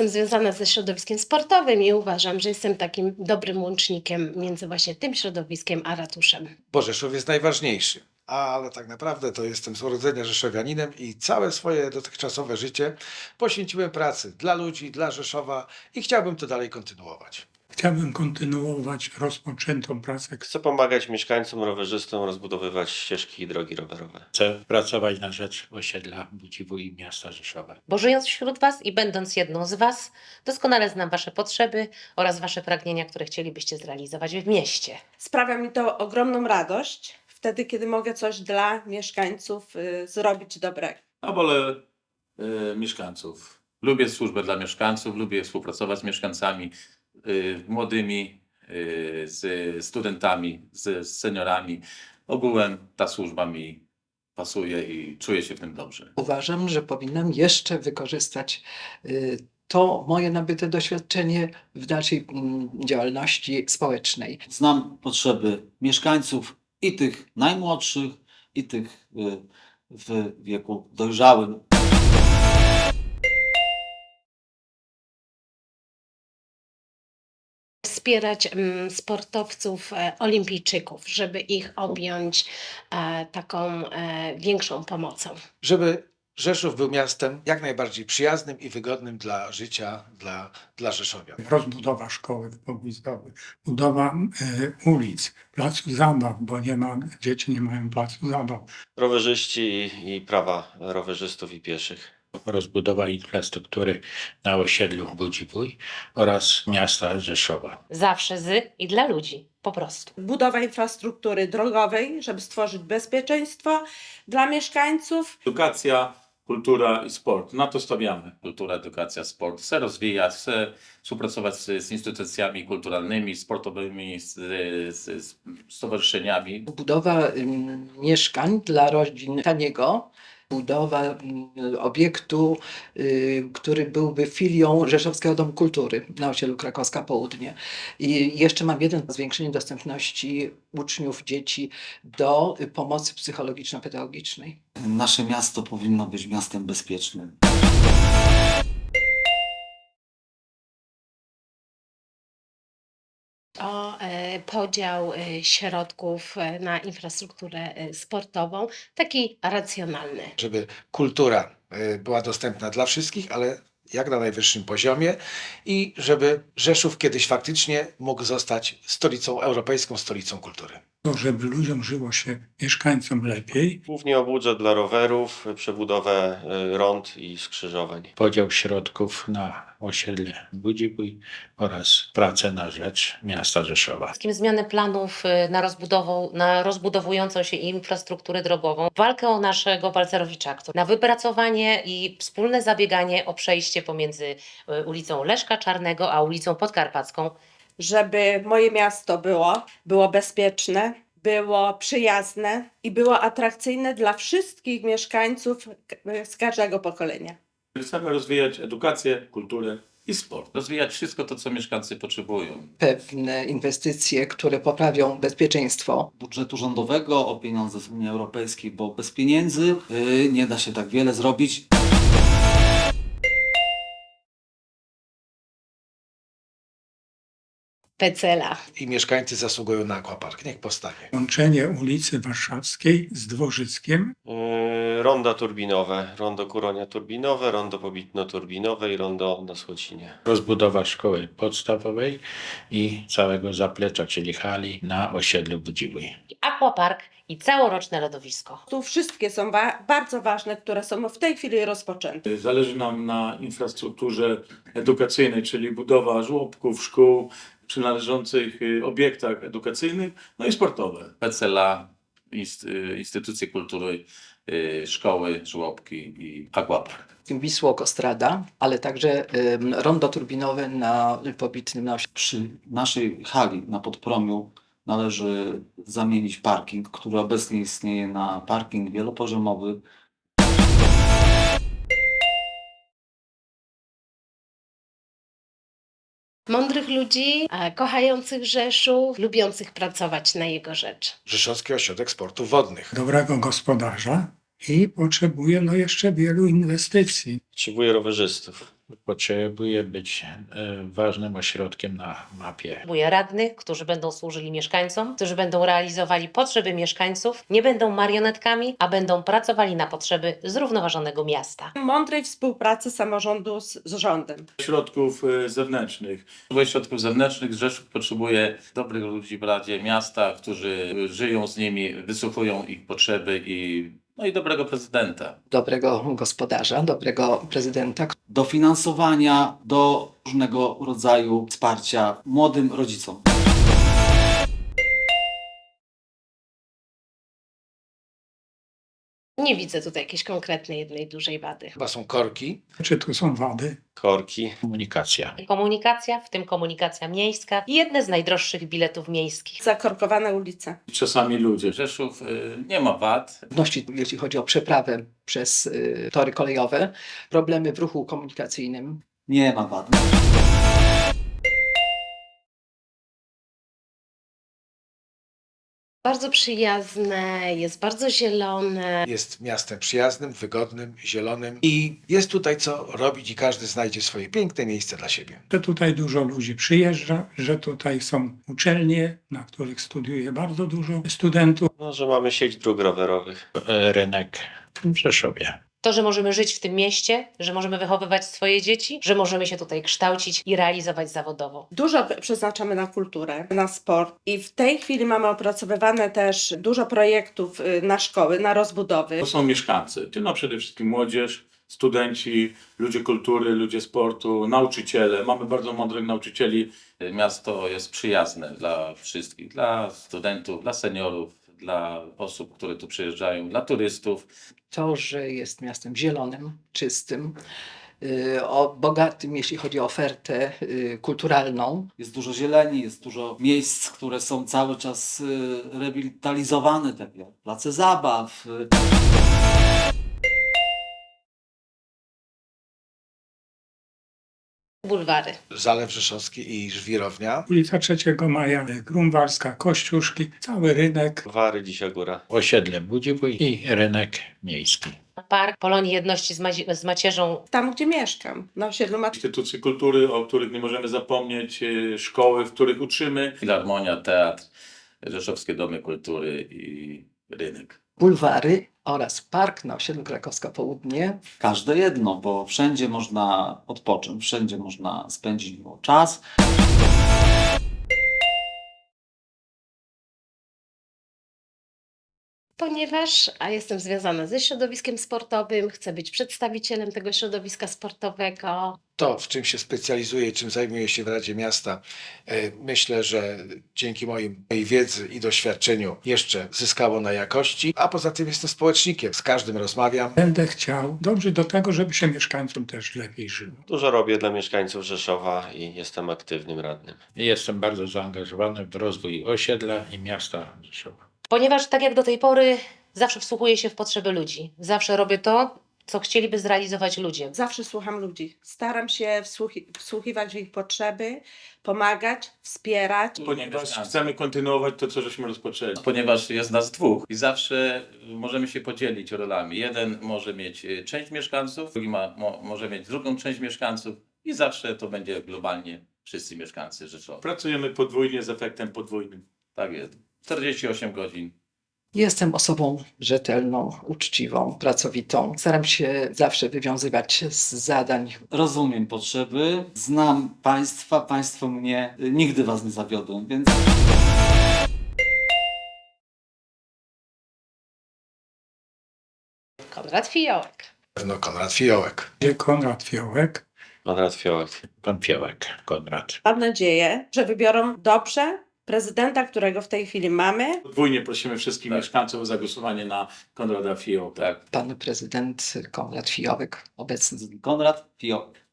jestem związana ze środowiskiem sportowym i uważam, że jestem takim dobrym łącznikiem między właśnie tym środowiskiem a ratuszem. bo Rzeszów jest najważniejszy. Ale tak naprawdę to jestem z urodzenia Rzeszowianinem i całe swoje dotychczasowe życie poświęciłem pracy dla ludzi, dla Rzeszowa i chciałbym to dalej kontynuować. Chciałbym kontynuować rozpoczętą pracę. Chcę pomagać mieszkańcom, rowerzystom rozbudowywać ścieżki i drogi rowerowe. Chcę pracować na rzecz osiedla Budziwu i miasta Rzeszowa. Bo żyjąc wśród Was i będąc jedną z Was, doskonale znam Wasze potrzeby oraz Wasze pragnienia, które chcielibyście zrealizować w mieście. Sprawia mi to ogromną radość wtedy, kiedy mogę coś dla mieszkańców y, zrobić dobrego. No wolę y, mieszkańców. Lubię służbę dla mieszkańców, lubię współpracować z mieszkańcami młodymi, y, z studentami, z, seniorami. Ogółem ta służba mi pasuje i czuję się w tym dobrze. Uważam, że powinnam jeszcze wykorzystać y, to moje nabyte doświadczenie w dalszej mm, działalności społecznej. Znam potrzeby mieszkańców i tych najmłodszych, i tych y, w wieku dojrzałym. Wspierać sportowców e, olimpijczyków, żeby ich objąć e, taką e, większą pomocą. Żeby Rzeszów był miastem jak najbardziej przyjaznym i wygodnym dla życia, dla, dla Rzeszowian. Rozbudowa szkoły w Pogwizdowie, budowa e, ulic, placu zabaw, bo nie ma, dzieci nie mają placu zabaw. Rowerzyści i, i prawa rowerzystów i pieszych. Rozbudowa infrastruktury na osiedlu Budziwój oraz miasta Rzeszowa. Zawsze z i dla ludzi, po prostu. Budowa infrastruktury drogowej, żeby stworzyć bezpieczeństwo dla mieszkańców. Edukacja, kultura i sport. Na to stawiamy. Kultura, edukacja, sport. Chcę rozwijać, chcę współpracować z, z instytucjami kulturalnymi, sportowymi, z, z, z stowarzyszeniami. Budowa ym, mieszkań dla rodzin taniego, budowa ym, obiektu, y, który byłby filią Rzeszowskiego Domu Kultury na osiedlu Krakowska Południe. I jeszcze mam jeden, zwiększenie dostępności uczniów, dzieci do pomocy psychologiczno-pedagogicznej. Nasze miasto powinno być miastem bezpiecznym. O e, podział e, środków e, na infrastrukturę sportową, taki racjonalny. Żeby kultura była dostępna dla wszystkich, ale jak na najwyższym poziomie i żeby Rzeszów kiedyś faktycznie mógł zostać stolicą, europejską stolicą kultury. To, żeby ludziom żyło się, mieszkańcom lepiej, Głównie o budżet dla rowerów, przebudowę y, rond i skrzyżowań. Podział środków na osiedle Budziwój oraz pracę na rzecz miasta Rzeszowa. Wszystkim zmiany planów y, na, rozbudową, na rozbudowującą się infrastrukturę drogową, walkę o naszego Balcerowicza, na wypracowanie i wspólne zabieganie o przejście pomiędzy y, ulicą Leszka Czarnego a ulicą Podkarpacką. Żeby moje miasto było, było bezpieczne, było przyjazne i było atrakcyjne dla wszystkich mieszkańców z każdego pokolenia. Chcemy rozwijać edukację, kulturę i sport. Rozwijać wszystko to, co mieszkańcy potrzebują. Pewne inwestycje, które poprawią bezpieczeństwo Budżetu rządowego, o pieniądze z Unii Europejskiej, bo bez pieniędzy y, nie da się tak wiele zrobić. Pecela. I mieszkańcy zasługują na aquapark. Niech powstanie. łączenie ulicy Warszawskiej z Dworzyckiem, Y, Ronda turbinowe, rondo Kuronia turbinowe, rondo Pobitno turbinowe i rondo na Schocinie. Rozbudowa szkoły podstawowej i całego zaplecza, czyli hali na osiedlu Budziwój. Aquapark i całoroczne lodowisko. Tu wszystkie są ba- bardzo ważne, które są w tej chwili rozpoczęte. Zależy nam na infrastrukturze edukacyjnej, czyli budowa żłobków, szkół, przynależących y, obiektach edukacyjnych, no i sportowe. PCLA, y, instytucje kultury, y, szkoły, żłobki i aquapark. Wisło-Kostrada, ale także rondo turbinowe na pobitnym na. Przy naszej hali na Podpromiu należy zamienić parking, który obecnie istnieje na parking wielopoziomowy. Mądrych ludzi, e, kochających Rzeszów, lubiących pracować na jego rzecz. Rzeszowski Ośrodek Sportów Wodnych. dobrego gospodarza, i potrzebuje no, jeszcze wielu inwestycji. Potrzebuję rowerzystów. Potrzebuje być e, ważnym ośrodkiem na mapie. Potrzebuję radnych, którzy będą służyli mieszkańcom, którzy będą realizowali potrzeby mieszkańców, nie będą marionetkami, a będą pracowali na potrzeby zrównoważonego miasta. Mądrej współpracy samorządu z, z rządem. Środków y, zewnętrznych. Potrzebuje środków zewnętrznych. Rzeszów potrzebuje dobrych ludzi w Radzie Miasta, którzy żyją z nimi, wysłuchują ich potrzeby i, no i dobrego prezydenta. Dobrego gospodarza, dobrego prezydenta, Dofinansowania do różnego rodzaju wsparcia młodym rodzicom. Nie widzę tutaj jakiejś konkretnej jednej dużej wady. Chyba są korki. Czy tu są wady? Korki. Komunikacja. Komunikacja, w tym komunikacja miejska i jedne z najdroższych biletów miejskich. Zakorkowane ulice. Czasami ludzie. Rzeszów y, nie ma wad. trudności, jeśli chodzi o przeprawę przez y, tory kolejowe, problemy w ruchu komunikacyjnym, Nie ma wad. Bardzo przyjazne, jest bardzo zielone. Jest miastem przyjaznym, wygodnym, zielonym i jest tutaj co robić i każdy znajdzie swoje piękne miejsce dla siebie. Że tutaj dużo ludzi przyjeżdża, że tutaj są uczelnie, na których studiuje bardzo dużo studentów. No, że mamy sieć dróg rowerowych. E, Rynek w Rzeszowie. To, że możemy żyć w tym mieście, że możemy wychowywać swoje dzieci, że możemy się tutaj kształcić i realizować zawodowo. Dużo przeznaczamy na kulturę, na sport i w tej chwili mamy opracowywane też dużo projektów y, na szkoły, na rozbudowy. To są mieszkańcy. No przede wszystkim młodzież, studenci, ludzie kultury, ludzie sportu, nauczyciele. Mamy bardzo mądrych nauczycieli. Miasto jest przyjazne dla wszystkich, dla studentów, dla seniorów, dla osób, które tu przyjeżdżają, dla turystów. to, że jest miastem zielonym, czystym, y, o bogatym, jeśli chodzi o ofertę y, kulturalną, Jest dużo zieleni, jest dużo miejsc, które są cały czas y, rewitalizowane, tak jak place zabaw, Bulwary. Zalew Rzeszowski i Żwirownia. Ulica 3 Maja, Grunwaldzka, Kościuszki, cały rynek. Wary, dzisiaj góra. Osiedle Budziwój i rynek miejski. Park Polonii Jedności z, Mazi- z Macierzą Tam, gdzie mieszkam, na osiedlu ma Instytucje kultury, o których nie możemy zapomnieć, e, szkoły, w których uczymy. Filharmonia, teatr, Rzeszowskie Domy Kultury i rynek. Bulwary oraz park na osiedlu Krakowska Południe. każde jedno, bo wszędzie można odpocząć, wszędzie można spędzić miło czas. Ponieważ a jestem związana ze środowiskiem sportowym, chcę być przedstawicielem tego środowiska sportowego. To, w czym się specjalizuję czym zajmuję się w Radzie Miasta, e, myślę, że dzięki moim, mojej wiedzy i doświadczeniu jeszcze zyskało na jakości, a poza tym jestem społecznikiem, z każdym rozmawiam. Będę chciał dążyć do tego, żeby się mieszkańcom też lepiej żyło. Dużo robię dla mieszkańców Rzeszowa i jestem aktywnym radnym. Jestem bardzo zaangażowany w rozwój osiedla i miasta Rzeszowa. Ponieważ tak jak do tej pory zawsze wsłuchuję się w potrzeby ludzi. Zawsze robię to, co chcieliby zrealizować ludzie. Zawsze słucham ludzi. Staram się wsłuchi- wsłuchiwać w ich potrzeby, pomagać, wspierać. Ponieważ chcemy kontynuować to, co żeśmy rozpoczęli. Ponieważ jest nas dwóch i zawsze możemy się podzielić rolami. Jeden może mieć y, część mieszkańców, drugi ma, mo, może mieć drugą część mieszkańców i zawsze to będzie globalnie wszyscy mieszkańcy Rzeszowa. Pracujemy podwójnie z efektem podwójnym. Tak jest. 48 godzin Jestem osobą rzetelną, uczciwą, pracowitą. Staram się zawsze wywiązywać z zadań. Rozumiem potrzeby, znam Państwa, Państwo mnie, y, nigdy Was nie zawiodłem, więc Konrad Fiołek. No, Konrad Fiołek. Konrad Fiołek, Konrad Fiołek. Konfiołek, Konrad. Mam nadzieję, że wybiorą dobrze prezydenta, którego w tej chwili mamy. Podwójnie prosimy wszystkich mieszkańców o zagłosowanie na Konrada Fiołka. Pan prezydent Konrad Fiołek, obecny Konrad Fiołek.